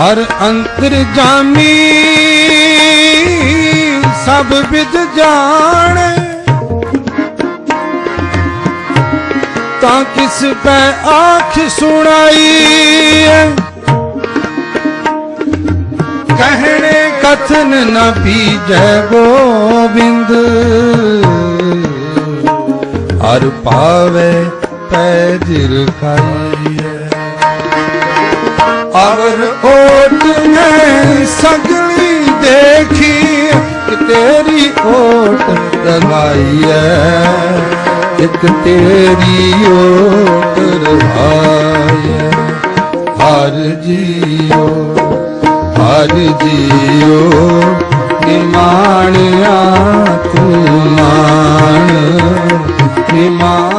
ਹਰ ਅੰਤਰ ਜਾਮੀ, ਸਭ ਵਿਦ ਜਾਣੇ। ਤਾਂ ਕਿਸ ਪੈ ਆਖ ਸੁਣਾਈ ਕਹਿਣੇ ਕਥਨ ਨ ਪੀਜੈ ਗੋਬਿੰਦ। ਹਰ ਪਾਵੇ ਪੈ ਜਿਰ ਖਾਈਐ ਅਵਰ ਓਟ ਨੇ ਸਗਲੀ ਦੇਖੀ ਕਿ ਤੇਰੀ ਓਟ ਰਵਾਈਐ ਇਕ ਤੇਰੀ ਓਟ ਰਵਾਈਐ ਹਰ ਜੀਓ ਹਰ ਜੀਓ, ਨਿਮਾਣਿਆ ਤੂੰ ਮਾਣ। ਨਿਮਾਣ